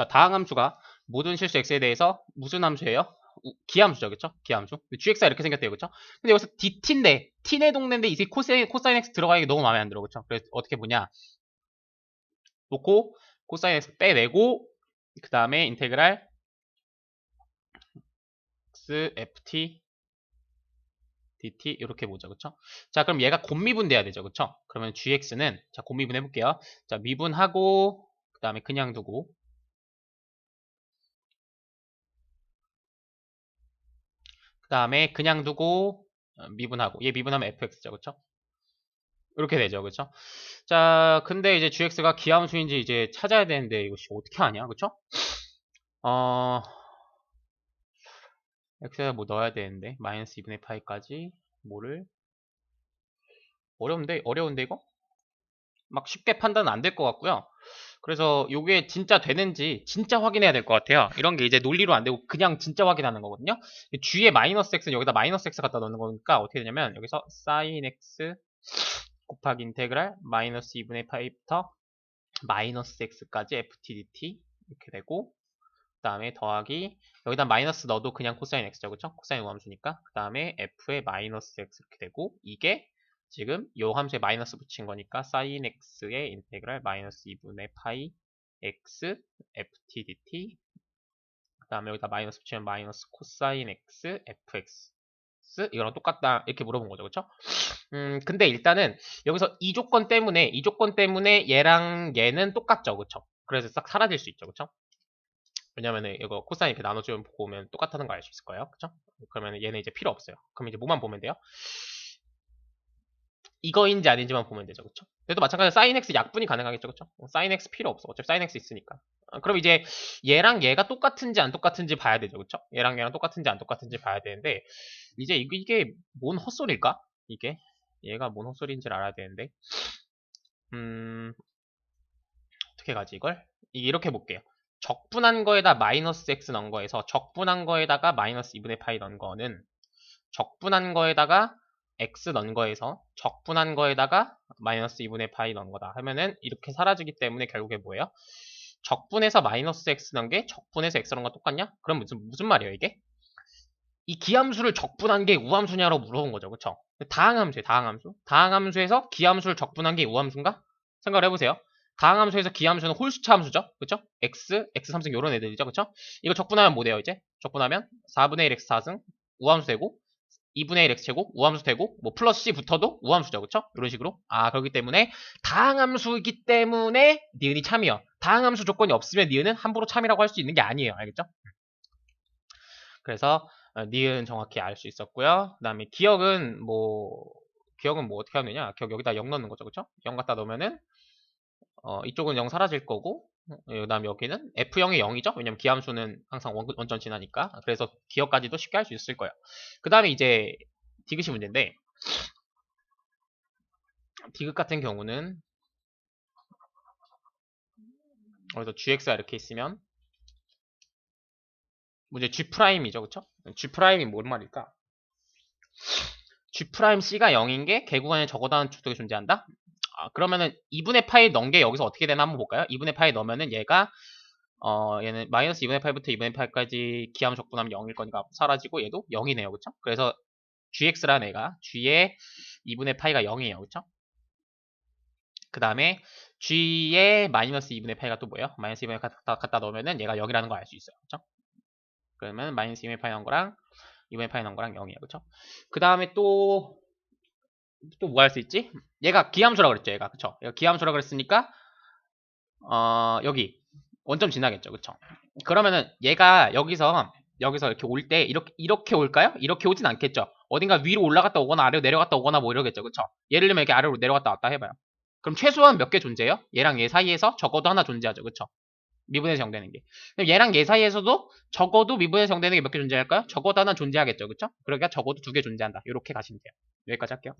자, 다항 함수가 모든 실수 x에 대해서 무슨 함수예요? 우- 기함수죠, 그쵸? 기함수. gx가 이렇게 생겼대요, 그쵸? 근데 여기서 dt인데, t네 동네인데 이게 코사인, 코사인 x 들어가기 너무 마음에 안 들어, 그쵸? 그래서 어떻게 보냐? 놓고, 코사인 x 빼내고, 그 다음에 인테그랄 x, ft, dt 이렇게 보죠, 그쵸? 자, 그럼 얘가 곱미분돼야 되죠, 그쵸? 그러면 gx는 자 곱미분 해볼게요. 자, 미분하고 그 다음에 그냥 두고 다음에 그냥 두고 어, 미분하고 얘 미분하면 fx죠, 그쵸? 이렇게 되죠, 그쵸? 자, 근데 이제 gx가 기함수인지 이제 찾아야 되는데 씨 어떻게 하냐, 그쵸? 어, x에다 뭐 넣어야 되는데 마이너스 2분의 파이까지 뭐를 어려운데 어려운데 이거 막 쉽게 판단 안 될 것 같고요. 그래서 이게 진짜 되는지 진짜 확인해야 될 것 같아요. 이런 게 이제 논리로 안 되고 그냥 진짜 확인하는 거거든요. G에 마이너스 X는 여기다 마이너스 X 갖다 넣는 거니까 어떻게 되냐면 여기서 sin X 곱하기 인테그랄 마이너스 2분의 파이부터 마이너스 X까지 FTDT 이렇게 되고 그 다음에 더하기 여기다 마이너스 넣어도 그냥 코사인 X죠. 그쵸? 코사인 우함수니까 그 다음에 F의 마이너스 X 이렇게 되고 이게 지금 요 함수에 마이너스 붙인 거니까 sin x의 인테그랄 마이너스 2분의 파이 x ft dt 그 다음에 여기다 마이너스 붙이면 마이너스 코사인 x fx 이거랑 똑같다 이렇게 물어본 거죠 그쵸? 음 근데 일단은 여기서 이 조건 때문에 이 조건 때문에 얘랑 얘는 똑같죠 그쵸? 그래서 싹 사라질 수 있죠 그쵸? 왜냐면은 이거 코사인 이렇게 나눠주면 보면 똑같다는 거 알 수 있을 거예요 그쵸? 그러면 얘는 이제 필요 없어요 그럼 이제 뭐만 보면 돼요? 이거인지 아닌지만 보면 되죠, 그쵸? 그래도 마찬가지로 sin x 약분이 가능하겠죠, 그쵸? 어, sin x 필요 없어. 어차피 sin x 있으니까. 어, 그럼 이제 얘랑 얘가 똑같은지 안 똑같은지 봐야 되죠, 그쵸? 얘랑 얘랑 똑같은지 안 똑같은지 봐야 되는데 이제 이게, 이게 뭔 헛소리일까? 이게 얘가 뭔 헛소리인지를 알아야 되는데 음 어떻게 가지 이걸? 이렇게 볼게요. 적분한 거에다 마이너스 x 넣은 거에서 적분한 거에다가 마이너스 2분의 파이 넣은 거는 적분한 거에다가 x 넣은 거에서 적분한 거에다가 마이너스 2분의 파이 넣은 거다 하면은 이렇게 사라지기 때문에 결국에 뭐예요? 적분해서 마이너스 x 넣은 게 적분해서 x 넣은 거 똑같냐? 그럼 무슨 무슨 말이에요 이게? 이 기함수를 적분한 게 우함수냐로 물어본 거죠 그쵸? 다항함수에 다항함수 다항함수에서 기함수를 적분한 게 우함수인가? 생각을 해보세요 다항함수에서 기함수는 홀수차 함수죠 그쵸? x, x3승 요런 애들이죠 그쵸? 이거 적분하면 뭐 돼요 이제? 적분하면 4분의 1 x 4승 우함수 되고 2분의 1 x제곱 우함수 되고 뭐 플러스 c 붙어도 우함수죠. 그쵸? 이런 식으로. 아 그렇기 때문에 다항함수이기 때문에 니은이 참이요. 다항함수 조건이 없으면 니은은 함부로 참이라고 할 수 있는 게 아니에요. 알겠죠? 그래서 어, 니은 정확히 알 수 있었고요. 그 다음에 기억은 뭐 기억은 뭐 어떻게 하느냐? 느 기억 여기다 0 넣는 거죠. 그쵸? 0 갖다 놓으면은 어, 이쪽은 0 사라질 거고 그 다음에 여기는 F0이 0이죠 왜냐면 기함수는 항상 원, 원점 지나니까 그래서 기억까지도 쉽게 할 수 있을 거예요 그 다음에 이제 디귿이 문제인데 디귿 같은 경우는 그래서 gx가 이렇게 있으면 문제 g'이죠 그쵸? g'이 뭔 말일까? g'c가 0인 게 개구간에 적어다는 축속이 존재한다? 아, 그러면은 2분의 파이 넣은 게 여기서 어떻게 되나 한번 볼까요? 2분의 파이 넣으면은 얘가 어 얘는 마이너스 2분의 파이부터 2분의 파이까지 기함 적분하면 0일 거니까 사라지고 얘도 0이네요 그쵸? 그래서 gx라는 애가 g의 2분의 파이가 0이에요 그쵸? 그 다음에 g의 마이너스 2분의 파이가 또 뭐예요? 마이너스 2분의 파이 갖다, 갖다 넣으면은 얘가 0이라는 거알수 있어요 그쵸? 그러면 마이너스 2분의 파이 넣은 거랑 2분의 파이 넣은 거랑 0이에요 그쵸? 그 다음에 또 또 뭐 할 수 있지? 얘가 기함수라 그랬죠 얘가 그쵸? 얘가 기함수라 그랬으니까 어 여기 원점 지나겠죠 그쵸? 그러면은 얘가 여기서 여기서 이렇게 올 때 이렇게 이렇게 올까요? 이렇게 오진 않겠죠. 어딘가 위로 올라갔다 오거나 아래로 내려갔다 오거나 뭐 이러겠죠. 그쵸? 예를 들면 이렇게 아래로 내려갔다 왔다 해봐요. 그럼 최소한 몇 개 존재해요? 얘랑 얘 사이에서 적어도 하나 존재하죠. 그쵸? 미분에서 정되는 게. 그럼 얘랑 얘 사이에서도 적어도 미분에서 정되는 게 몇 개 존재할까요? 적어도 하나 존재하겠죠. 그쵸? 그러니까 적어도 두 개 존재한다. 이렇게 가시면 돼요. 여기까지 할게요.